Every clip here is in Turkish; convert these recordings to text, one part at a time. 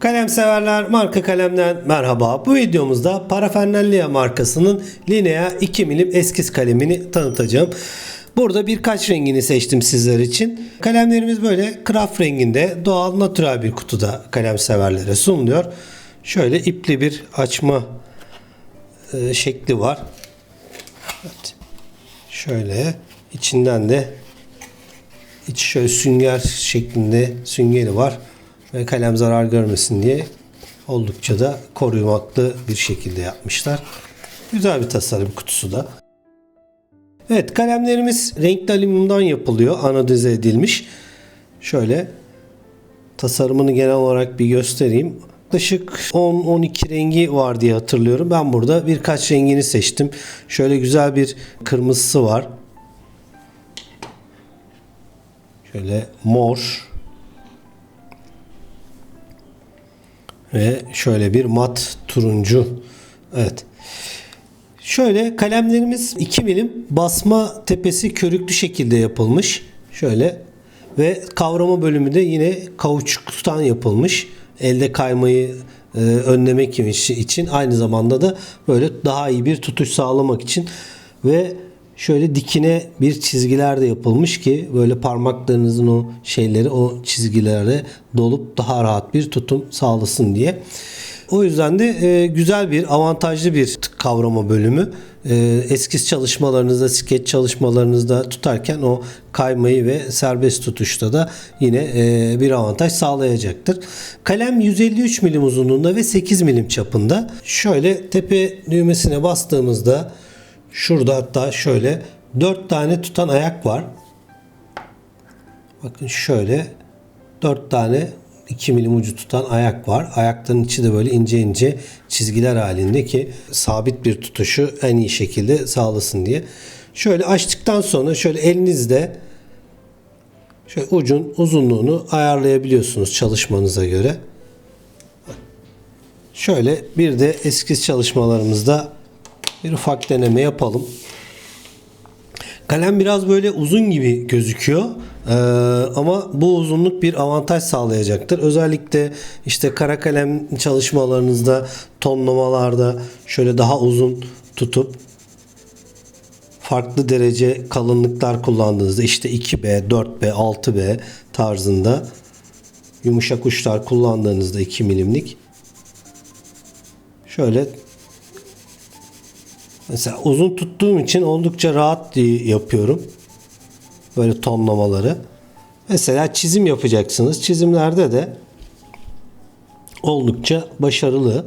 Kalem severler marka kalemden merhaba. Bu videomuzda Parafernellia markasının Linea 2 milim eskiz kalemini tanıtacağım. Burada birkaç rengini seçtim sizler için. Kalemlerimiz böyle kraft renginde doğal natürel bir kutuda kalem severlere sunuluyor. Şöyle ipli bir açma e, şekli var. Evet. Şöyle içinden de içi şöyle sünger şeklinde süngeri var ve kalem zarar görmesin diye oldukça da koruymaklı bir şekilde yapmışlar. Güzel bir tasarım kutusu da. Evet kalemlerimiz renkli alüminyumdan yapılıyor. Anodize edilmiş. Şöyle tasarımını genel olarak bir göstereyim. Yaklaşık 10-12 rengi var diye hatırlıyorum. Ben burada birkaç rengini seçtim. Şöyle güzel bir kırmızısı var. Şöyle mor. Ve şöyle bir mat turuncu. Evet. Şöyle kalemlerimiz 2 milim basma tepesi körüklü şekilde yapılmış. Şöyle ve kavrama bölümü de yine kauçuktan yapılmış. Elde kaymayı e, önlemek için aynı zamanda da böyle daha iyi bir tutuş sağlamak için ve şöyle dikine bir çizgiler de yapılmış ki böyle parmaklarınızın o şeyleri o çizgilere dolup daha rahat bir tutum sağlasın diye. O yüzden de e, güzel bir avantajlı bir kavrama bölümü. E, eskiz çalışmalarınızda, skeç çalışmalarınızda tutarken o kaymayı ve serbest tutuşta da yine e, bir avantaj sağlayacaktır. Kalem 153 milim uzunluğunda ve 8 milim çapında. Şöyle tepe düğmesine bastığımızda şurada hatta şöyle 4 tane tutan ayak var. Bakın şöyle 4 tane 2 milim ucu tutan ayak var. Ayakların içi de böyle ince ince çizgiler halinde ki sabit bir tutuşu en iyi şekilde sağlasın diye. Şöyle açtıktan sonra şöyle elinizde şöyle ucun uzunluğunu ayarlayabiliyorsunuz çalışmanıza göre. Şöyle bir de eskiz çalışmalarımızda bir ufak deneme yapalım. Kalem biraz böyle uzun gibi gözüküyor. Ee, ama bu uzunluk bir avantaj sağlayacaktır. Özellikle işte kara kalem çalışmalarınızda tonlamalarda şöyle daha uzun tutup farklı derece kalınlıklar kullandığınızda işte 2B, 4B, 6B tarzında yumuşak uçlar kullandığınızda 2 milimlik şöyle Mesela uzun tuttuğum için oldukça rahat yapıyorum. Böyle tonlamaları. Mesela çizim yapacaksınız. Çizimlerde de oldukça başarılı.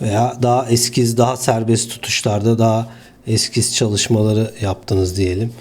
Veya daha eskiz, daha serbest tutuşlarda daha eskiz çalışmaları yaptınız diyelim.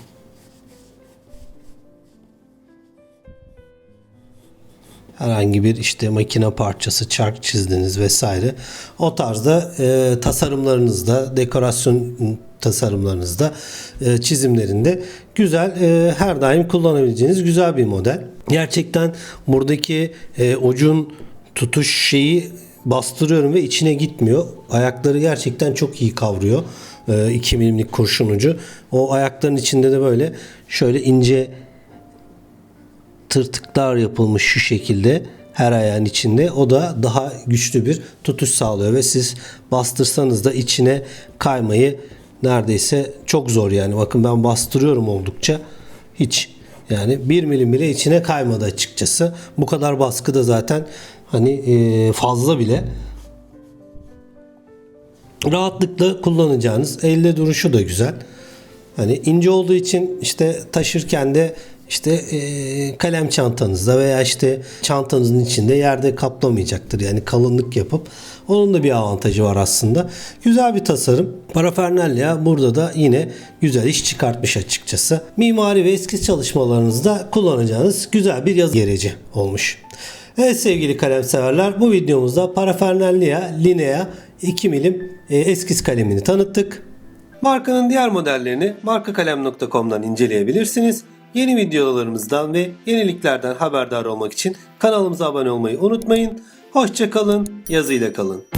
Herhangi bir işte makine parçası, çark çizdiniz vesaire. O tarzda e, tasarımlarınızda, dekorasyon tasarımlarınızda, e, çizimlerinde güzel, e, her daim kullanabileceğiniz güzel bir model. Gerçekten buradaki e, ucun tutuş şeyi bastırıyorum ve içine gitmiyor. Ayakları gerçekten çok iyi kavruyor. E, 2 milimlik kurşun ucu. O ayakların içinde de böyle şöyle ince tırtıklar yapılmış şu şekilde her ayağın içinde. O da daha güçlü bir tutuş sağlıyor ve siz bastırsanız da içine kaymayı neredeyse çok zor yani. Bakın ben bastırıyorum oldukça. Hiç yani bir milim bile içine kaymadı açıkçası. Bu kadar baskı da zaten hani fazla bile rahatlıkla kullanacağınız elde duruşu da güzel. Hani ince olduğu için işte taşırken de işte e, kalem çantanızda veya işte çantanızın içinde yerde kaplamayacaktır. Yani kalınlık yapıp onun da bir avantajı var aslında. Güzel bir tasarım. Parafernalya burada da yine güzel iş çıkartmış açıkçası. Mimari ve eskiz çalışmalarınızda kullanacağınız güzel bir yazı gereci olmuş. Evet sevgili kalem severler bu videomuzda Parafernalya Linea 2 milim e, eskiz kalemini tanıttık. Markanın diğer modellerini markakalem.com'dan inceleyebilirsiniz. Yeni videolarımızdan ve yeniliklerden haberdar olmak için kanalımıza abone olmayı unutmayın. Hoşçakalın, yazıyla kalın.